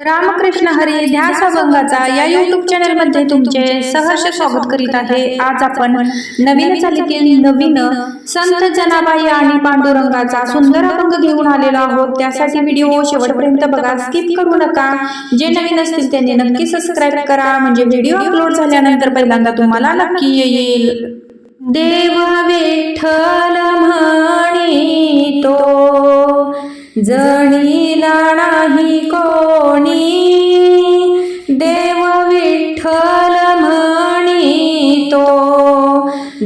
रामकृष्ण हरी ध्यास अभंगाचा या युट्यूब चॅनलमध्ये तुमचे सहर्ष स्वागत करीत आहे. आज आपण नवीन चालीतील नवीन संत जनाबाई आणि पांडुरंगाचा सुंदर अभंग घेऊन आलेलो आहोत. त्यासाठी व्हिडिओ शेवटपर्यंत बघा. स्किप करू नका. जे नवीन असतील त्यांनी नक्की सबस्क्राईब करा. म्हणजे व्हिडिओ अपलोड झाल्यानंतर पहिल्यांदा तुम्हाला नक्की येईल. देव विठ्ठल म्हणी तो जणीला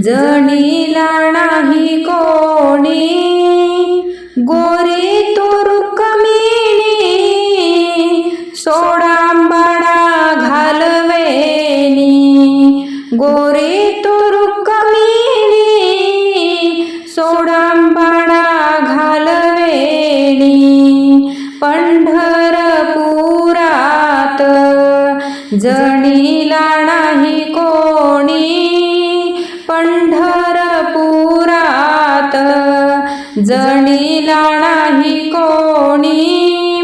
जणीला नाही कोणी. गोरी तू रुक्मिणी सोडांबाडा घालवेनी गोरी तू रुक्मिणी सोडांबाडा घालवेनी पंढरपुरात जणी जणीला नाही कोणी?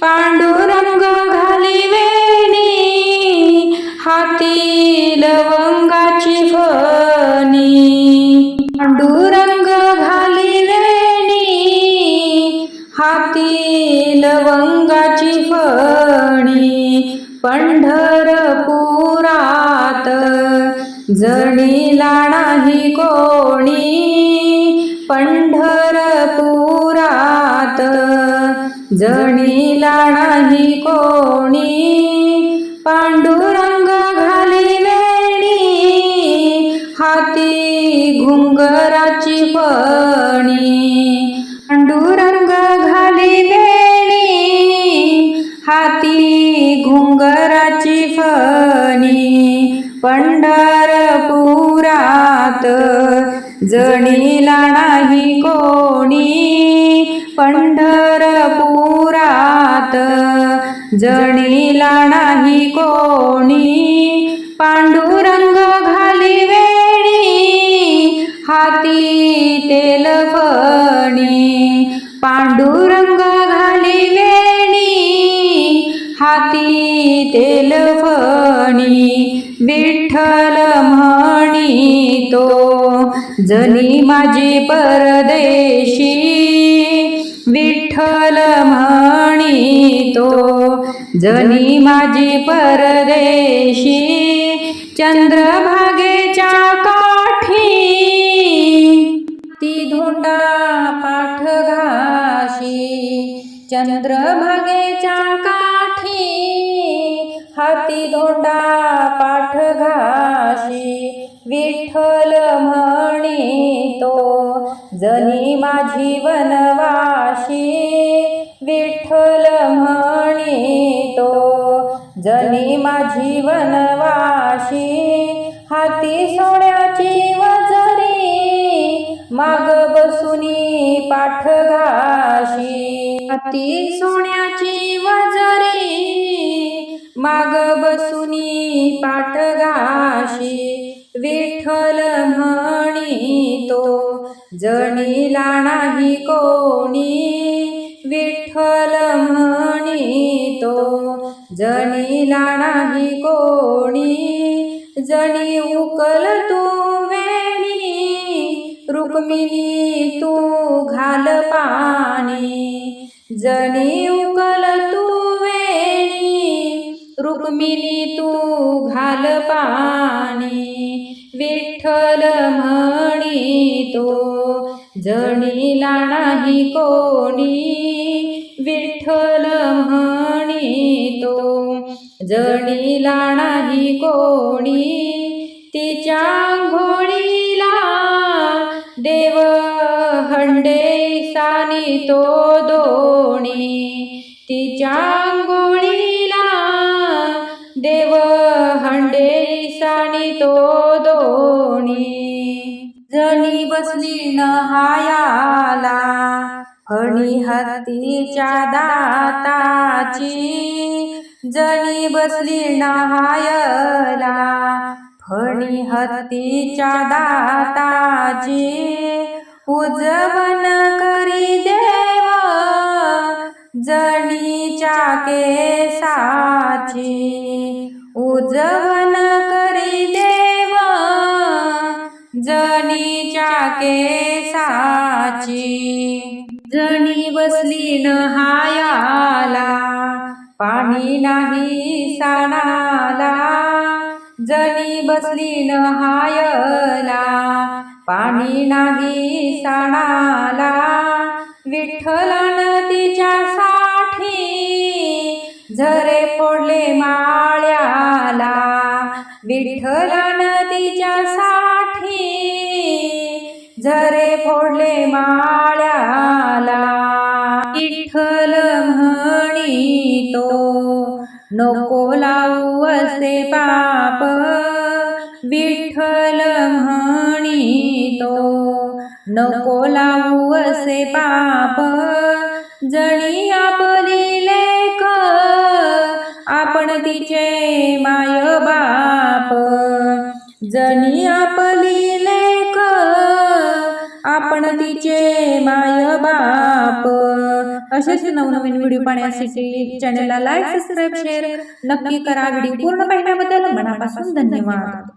पांडुरंग घाली वेणी हाती लवंगाची फणी. पांडुरंग घाली वेणी हाती लवंगाची फणी. पंढर जणीला नाही कोणी पंढरपुरात. जणीला नाही कोणी पांडुरंग घाली घालिवेणी हाती घुंगराची पणी. पांडुरंग घाली घालिवेणी हाती घुंगराची फणी पुरात जणीला नाही कोणी. पंढरपुरात जणीला नाही कोणी. पांडुरंग घाली वेणी हाती तेलपणी पांडुरंग विठ्ठल म्हणी तो. जनी माझी परदेशी विठ्ठल म्हणी तो. जनी माझी परदेशी चंद्रभागेच्या काठी. ती धोंडा पाठ घाशी चंद्रभागेच्या काठी. हाती धोंडा पाठ घाशी विठ्ठल म्हणी तो जनी माझी वनवाशी विठ्ठल म्हणी तो जनी माझी वनवाशी हाती सोन्याची वजरी माग बसुनी पाठ घाशी. हाती सोन्याची वजरी माग बसुनी पाठगाशी विठ्ठल म्हणितो जणीला नाही कोणी विठ्ठल म्हणितो जणीला नाही कोणी जणी उकल तू वेणी रुक्मिणी तू घाल पाणी जणी उकल तू मिली तू घाल पाणी विठ्ठल म्हणी तो जणीला नाही कोणी विठ्ठल म्हणी तो जणीला नाही कोणी तिच्या घोडीला देव हंडे सानी तो दोणी तिच्या हंडे तो दोणी जणी बसली नहायाला फणी हत्तीच्या दाताची. जणी बसली नहायला फणी हत्तीच्या दाताची. उजवन करी देव जणीच्या केसाची. उजवन करी देवा जणीच्या केसाची. जणी बसली न हायाला पाणी नाही साणाला. जणी बसली न हायला पाणी नाही साणाला. विठ्ठलन तिच्यासाठी झरे फोडले मा विठ्ठलन तिच्यासाठी झरे फोडले माळ्याला. विठ्ठल म्हणी तो नको लावू असे पाप. विठ्ठल म्हणी तो नको लावू असे पाप. जणी आपली लेख आपण तिचे माय बाप जणी आपली लेख आपण तिचे माय बाप. असेच नवनवीन व्हिडिओ पाहण्यासाठी चॅनलला लाईक सबस्क्राईब शेअर नक्की करा. व्हिडिओ पूर्ण पाहिल्याबद्दल मनापासून धन्यवाद.